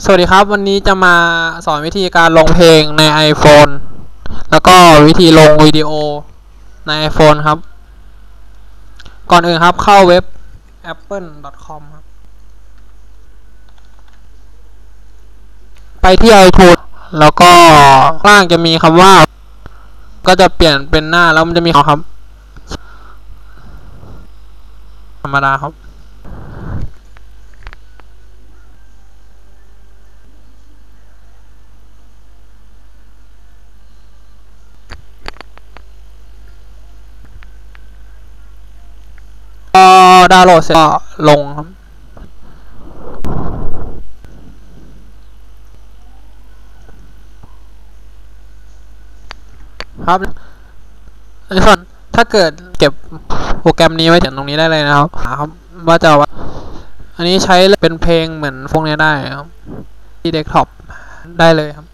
สวัสดีครับ วันนี้จะมาสอนวิธีการลงเพลงใน iPhone แล้วก็วิธีลงวิดีโอใน iPhone ครับ ก่อนอื่นครับเข้าเว็บ apple.com ครับ ไปที่ iTunes แล้วก็ล่างจะมีคำว่า ก็จะเปลี่ยนเป็นหน้าแล้วมันจะมีคำครับ ธรรมดาครับ พอ ดาวน์โหลดเสร็จก็ลงครับครับในส่วนถ้าเกิดเก็บโปรแกรมนี้ไว้ถึงตรงนี้ได้เลยนะครับหาครับว่าจะว่าอันนี้ใช้เป็นเพลงเหมือนพวกนี้ได้ครับที่เดสก์ท็อปได้เลยครับ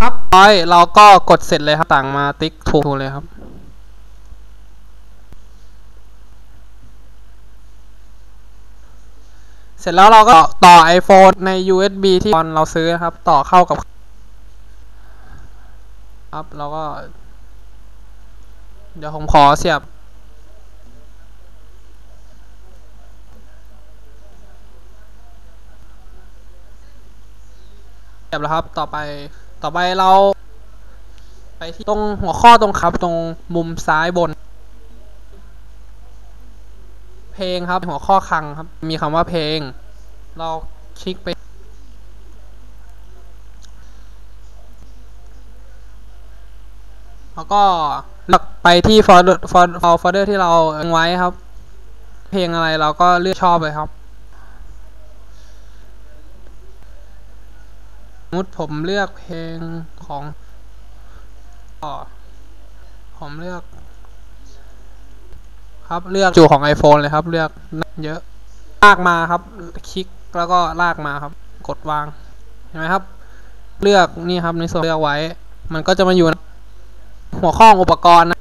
ครับร้อยเราก็กดเสร็จเลยครับต่างมาติ๊กถูกเลยครับ เสร็จแล้วเราก็ต่อ iPhone ใน USB ที่ตอนเราซื้อครับ ต่อเข้ากับครับเราก็ เดี๋ยวผมขอเสียบเสียบแล้วครับ ต่อไป ต่อไปเราไปที่ตรงหัวข้อตรงครับตรงมุมซ้ายบน เพลงครับหัวข้อคังครับ มีคำว่าเพลง เราคลิกไป แล้วก็เลือกไปที่โฟลเดอร์ที่เราเองไว้ครับ เพลงอะไรเราก็เลือกชอบเลยครับ มมติผมเลือกเพลงของออผมเลือก ครับเลือกจูของ iPhone เลยครับ เลือกเยอะ ลากมาครับ คลิกแล้วก็ลากมาครับ กดวาง เห็นไหมครับ เลือกนี่ครับในส่วนเลือกไว้ มันก็จะมาอยู่ หัวข้ออุปกรณ์นะ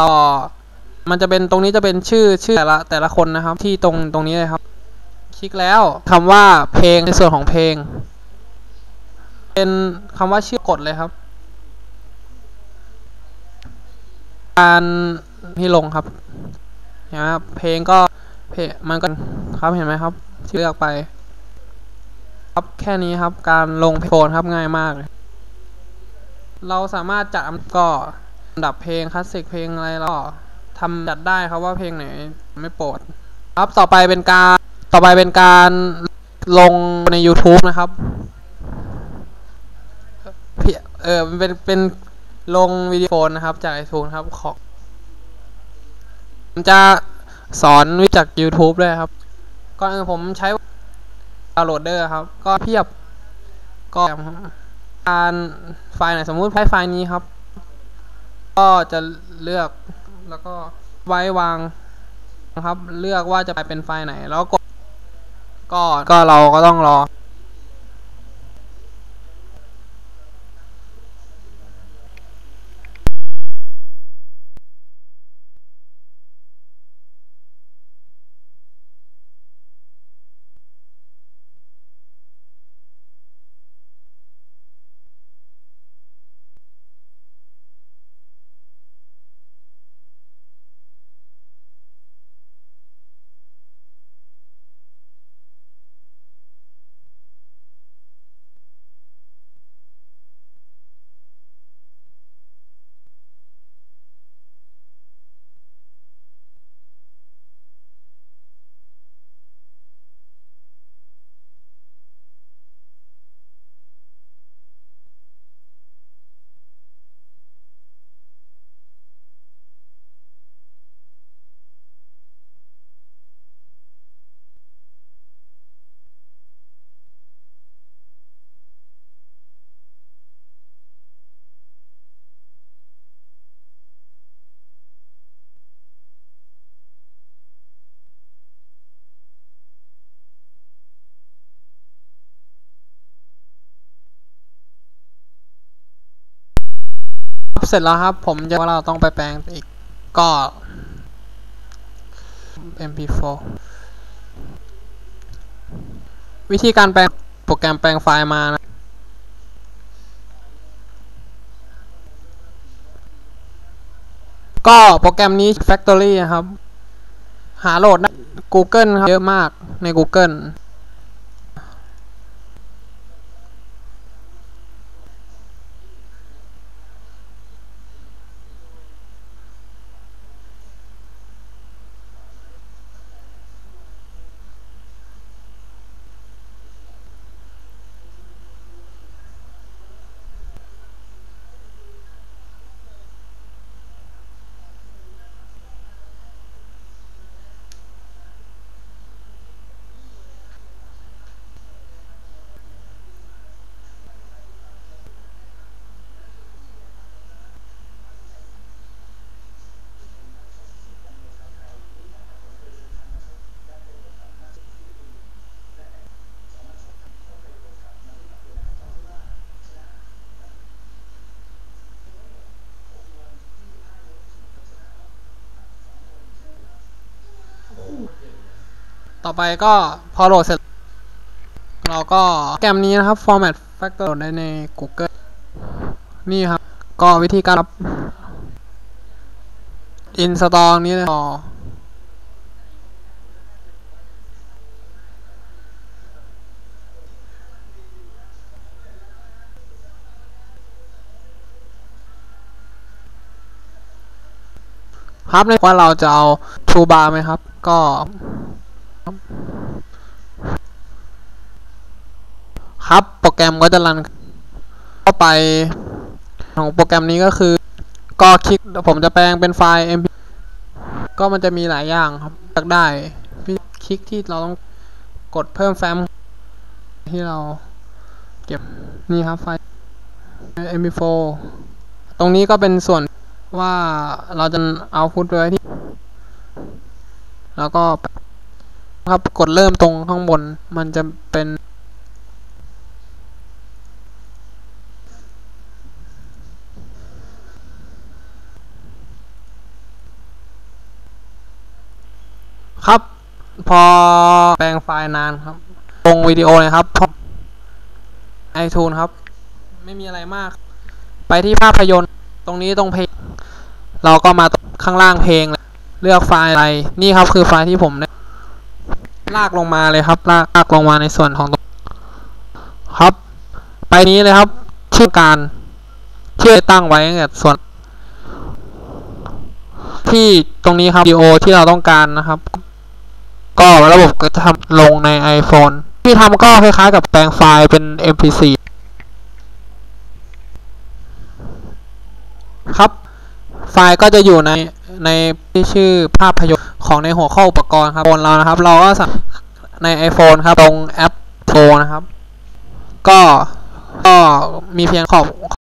รอมันจะเป็นตรงนี้จะเป็นชื่อชื่อแต่ละแต่ละคนนะครับ ที่ตรงตรงนี้เลยครับ คลิกแล้วคำว่าเพลงในส่วนของเพลง เป็นคำว่าชื่อกดเลยครับ การที่ลงครับเห็นไหมครับเพลงก็เพลงมันก็ครับเห็นไหมครับเลือกไป ครับแค่นี้ครับ การลงโฟนครับง่ายมากเลยเราสามารถจัดอันก็อันดับเพลงคลาสสิกเพลงอะไรเราทำจัดได้ครับว่าเพลงไหนไม่โปรดครับต่อไปเป็นการต่อไปเป็นการลงใน YouTube นะครับ เออเป็นเป็นลงวิดีโอนะครับจากไอทูนครับขอผมจะสอนวิจาก YouTube ด้วยครับ ก่อนอื่นผมใช้ดาวน์โหลดเดอร์ครับ ก็เพียบก็การไฟล์ไหนสมมุติใช้ไฟล์นี้ครับ ก็จะเลือกแล้วก็ไว้วางนะครับ เลือกว่าจะไปเป็นไฟล์ไหน แล้วกดก็ก็เราก็ต้องรอ เสร็จแล้วครับ ผมจะว่าเราต้องไปแปลงอีกก็ mp4 วิธีการแปลงโปรแกรมแปลงไฟล์มานะก็โปรแกรมนี้ Factory นะครับ หาโหลดได้ Google ครับ เยอะมากใน Google ต่อไปก็พอโหลดเสร็จ เราก็แกรมนี้นะครับ format factor ได้ใน Google นี่ครับ ก็วิธีการรับ install นี้เลยครับในว่าเราจะเอา toolbar ไหมครับ ก็ ครับโปรแกรมก็จะรันเข้าไปของโปรแกรมนี้ก็คือ ก็คลิกผมจะแปลงเป็นไฟล์ mp ก็มันจะมีหลายอย่างครับเลือกได้พี่คลิกที่เราต้องกดเพิ่มแฟ้มที่เราเก็บนี่ครับไฟล์ mp4 ตรงนี้ก็เป็นส่วนว่าเราจะเอาพุทไว้ที่ แล้วก็ ครับกดเริ่มตรงข้างบนมันจะเป็นครับ พอแปลงไฟล์นานครับลงวิดีโอเลยครับไอทูนครับ ไม่มีอะไรมาก ไปที่ภาพยนตร์ตรงนี้ตรงเพลง เราก็มาตรงข้างล่างเพลงเลยเลือกไฟล์อะไร นี่ครับคือไฟล์ที่ผมได้ ลากลงมาเลยครับ ลากลากลงมาในส่วนของครับ ไปนี้เลยครับ ชื่อการที่ตั้งไว้ตั้งแต่ส่วน ที่ตรงนี้ครับวิดีโอที่เราต้องการนะครับ ก็ระบบก็จะทำลงใน iPhone ที่ทำก็คล้ายๆ กับแปลงไฟล์เป็น MP4 ครับ ไฟล์ก็จะอยู่ในในที่ชื่อภาพยนตร์ ของในหัวข้ออุปกรณ์ครับบนเรานะครับ เราก็สั่งใน iPhone ครับ ตรงแอปโทรนะครับ ก็ก็มีเพียงขอบ